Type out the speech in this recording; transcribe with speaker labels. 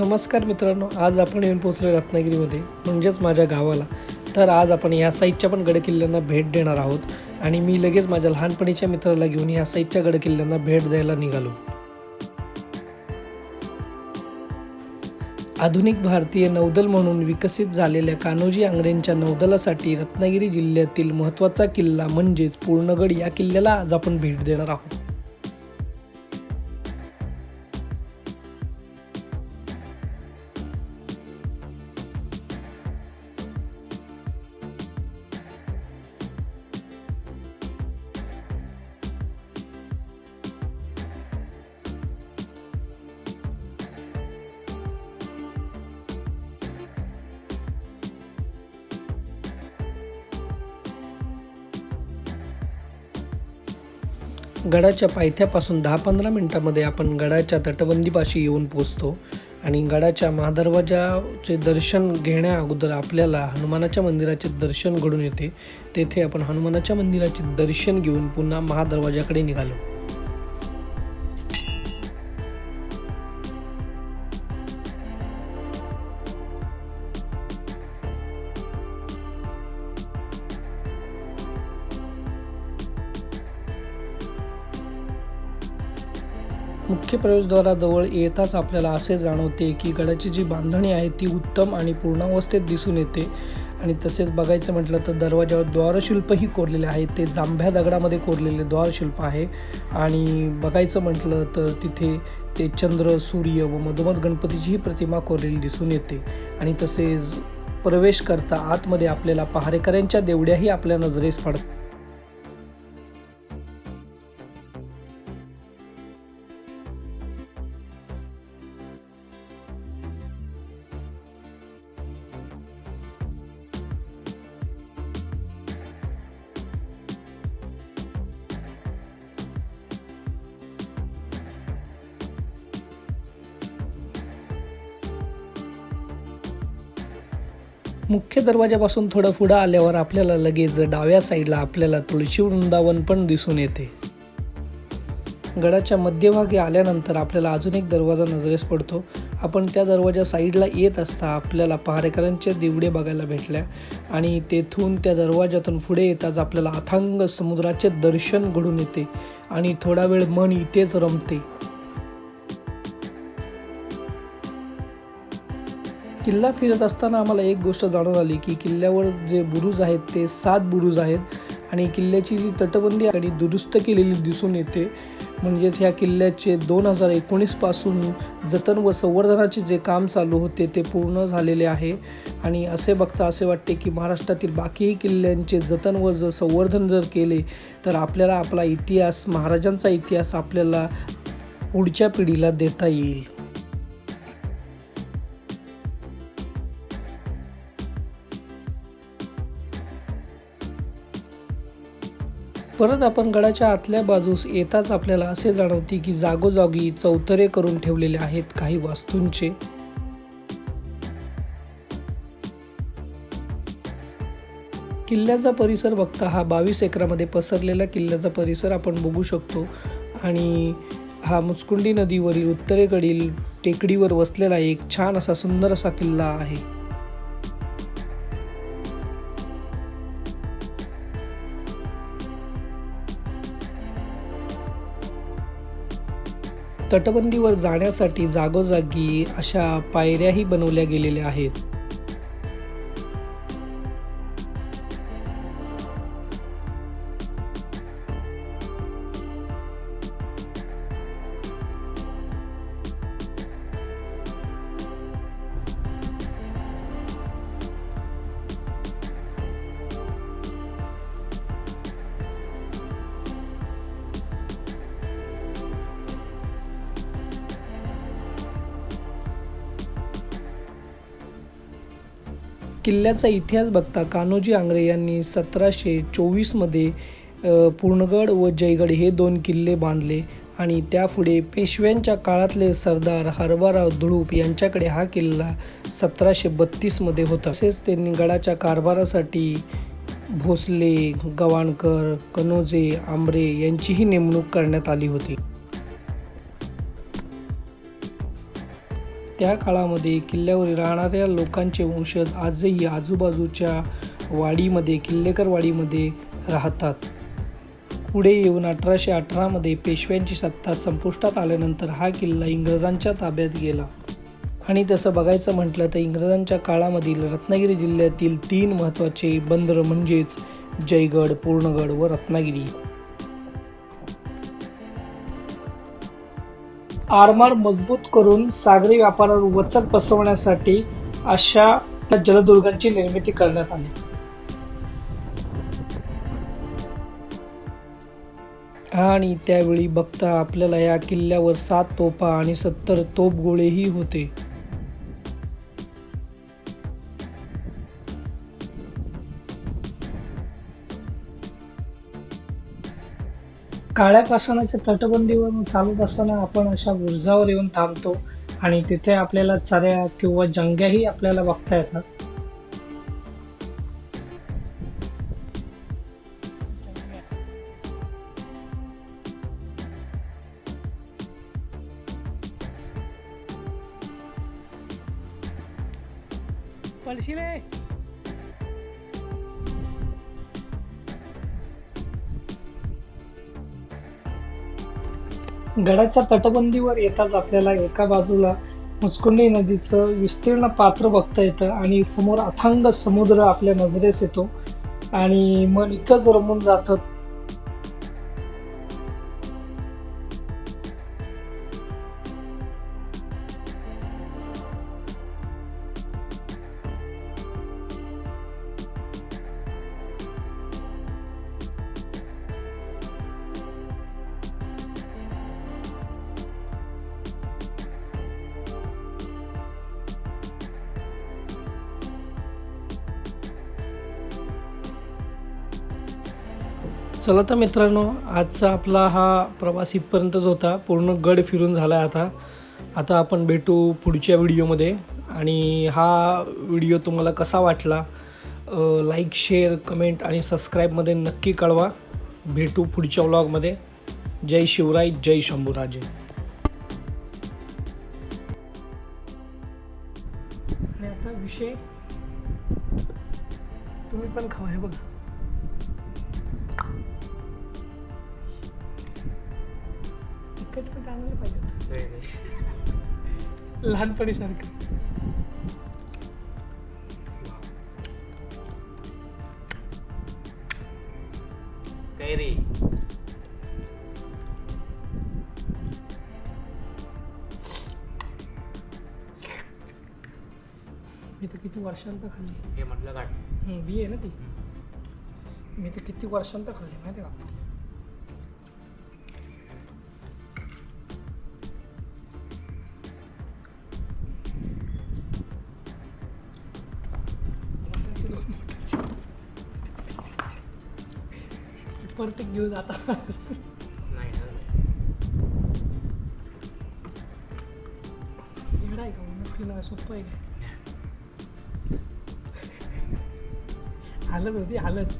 Speaker 1: नमस्कार मित्रांनो आज आपण येऊन पोहोचलो रत्नागिरीमध्ये म्हणजेच माझ्या गावाला. तर आज आपण या साईडच्या पण गडकिल्ल्यांना भेट देणार आहोत आणि मी लगेच माझ्या लहानपणीच्या मित्राला घेऊन या साईडच्या गडकिल्ल्यांना भेट द्यायला निघालो. आधुनिक भारतीय नौदल म्हणून विकसित झालेल्या कान्होजी आंग्रेंच्या नौदलासाठी रत्नागिरी जिल्ह्यातील महत्त्वाचा किल्ला म्हणजेच पूर्णगड या किल्ल्याला आज आपण भेट देणार आहोत. गडाच्या पायथ्यापासून दहा पंधरा मिनटामध्ये आपण गडाच्या तटबंदीपाशी येऊन पोचतो आणि गडाच्या महादरवाजाचे दर्शन घेण्या अगोदर आपल्याला हनुमानाच्या मंदिराचे दर्शन घडून येते. तेथे आपण हनुमानाच्या मंदिराचे दर्शन घेऊन पुन्हा महादरवाजाकडे निघालो. मुख्य प्रवेशद्वाराजवळ येताच आपल्याला असे जाणवते की गडाची जी बांधणी आहे ती उत्तम आणि पूर्णावस्थेत दिसून येते. आणि तसेच बघायचं म्हटलं तर दरवाजावर द्वारशिल्पही कोरलेले आहे ते जांभ्या दगडामध्ये कोरलेले द्वारशिल्प आहे. आणि बघायचं म्हटलं तर तिथे ते चंद्र सूर्य व मधोमध गणपतीचीही प्रतिमा कोरलेली दिसून येते. आणि तसेच प्रवेश करता आतमध्ये आपल्याला पहारेकऱ्यांच्या देवड्याही आपल्या नजरेस पडतात. मुख्य दरवाजापासून थोडं पुढं आल्यावर आपल्याला लगेच डाव्या साईडला आपल्याला तुळशी वृंदावन पण दिसून येते. गडाच्या मध्यभागी आल्यानंतर आपल्याला अजून एक दरवाजा नजरेस पडतो. आपण त्या दरवाजा साईडला येत असता आपल्याला पहारेकरांचे दिवडे बघायला भेटल्या आणि तेथून त्या दरवाजातून पुढे येताच आपल्याला अथांग समुद्राचे दर्शन घडून येते आणि थोडा वेळ मन इथेच रमते. किल्ला फिरत असताना आम्हाला एक गोष्ट जाणून आली की किल्ल्यावर जे बुरुज आहेत ते सात बुरुज आहेत आणि किल्ल्याची जी तटबंदी आणि दुरुस्त केलेली दिसून येते. म्हणजेच ह्या किल्ल्याचे दोन हजार एकोणीसपासून जतन व संवर्धनाचे जे काम चालू होते ते पूर्ण झालेले आहे. आणि असे बघता असे वाटते की महाराष्ट्रातील बाकीही किल्ल्यांचे जतन व जर संवर्धन जर केले तर आपल्याला आपला इतिहास महाराजांचा इतिहास आपल्याला पुढच्या पिढीला देता येईल. परत आपण गडाच्या आतल्या बाजूस येताच आपल्याला असे जाणवते की जागोजागी चौतरे करून ठेवलेले आहेत काही वास्तूंचे. किल्ल्याचा परिसर बघता हा बावीस एकरामध्ये पसरलेला किल्ल्याचा परिसर आपण बघू शकतो आणि हा मुचकुंडी नदीवरील उत्तरेकडील टेकडीवर वसलेला एक छान असा सुंदर असा किल्ला आहे. तटबंदीवर जाण्यासाठी जागोजागी अशा पायऱ्याही बनवल्या गेलेल्या आहेत. किल्ल्याचा इतिहास बघता कान्होजी आंग्रे यांनी सतराशे चोवीसमध्ये पूर्णगड व जयगड हे दोन किल्ले बांधले आणि त्यापुढे पेशव्यांच्या काळातले सरदार हरबाराव धुळूप यांच्याकडे हा किल्ला सतराशे बत्तीसमध्ये होता. तसेच त्यांनी गडाच्या कारभारासाठी भोसले गवाणकर कनोजे आंबरे यांचीही नेमणूक करण्यात आली होती. त्या काळामध्ये किल्ल्यावर राहणाऱ्या लोकांचे वंशज आजही आजूबाजूच्या वाडीमध्ये किल्लेकर वाडीमध्ये राहतात. पुढे येऊन अठराशे अठरामध्ये पेशव्यांची सत्ता संपुष्टात आल्यानंतर हा किल्ला इंग्रजांच्या ताब्यात गेला. आणि तसं बघायचं म्हटलं तर इंग्रजांच्या काळामधील रत्नागिरी जिल्ह्यातील तीन महत्त्वाचे बंदरं म्हणजेच जयगड पूर्णगड व रत्नागिरी. आरमार मजबूत करून सागरी व्यापारावर वचक बसवण्यासाठी अशा जलदुर्गांची निर्मिती करण्यात आली. आणि त्यावेळी बघता आपल्याला या किल्ल्यावर सात तोफा आणि सत्तर तोफगोळेही होते. काळ्या पाषाणाच्या तटबंदीवरून चालत असताना आपण अशा बुरजावर येऊन थांबतो आणि तिथे आपल्याला चऱ्या किंवा जंग्याही आपल्याला बघता येतात. पळशिले गडाच्या तटबंदीवर येताच आपल्याला एका बाजूला मुचकुंडी नदीचं विस्तीर्ण पात्र बघता येतं आणि समोर अथांग समुद्र आपल्या नजरेस येतो. आणि मन इथंच रमून जातं. चला तर मित्रांनो आजचा आपला हा प्रवास इथपर्यंतच होता. पूर्ण गड फिरून झाला आहे आता. आता आपण भेटू पुढच्या व्हिडिओमध्ये. आणि हा व्हिडिओ तुम्हाला कसा वाटला लाईक शेअर कमेंट आणि सबस्क्राईबमध्ये नक्की कळवा. भेटू पुढच्या व्लॉगमध्ये जय शिवराय जय शंभूराजे. आणि आता विषय तुम्ही पण खावा हे बघा. तिखट पण आणायला पाहिजे लहानपणी
Speaker 2: काय रे
Speaker 1: मी तर किती वर्षांत खाल्ली.
Speaker 2: हे म्हटलं काढ
Speaker 1: हं, बी आहे ना ती. मी तर किती वर्षांत खाल्ली माहिती आहे का? परत घेऊन जाता
Speaker 2: नाही ना
Speaker 1: एवढा आहे का नक्की ना सोपं आहे. का हालत होती हालत.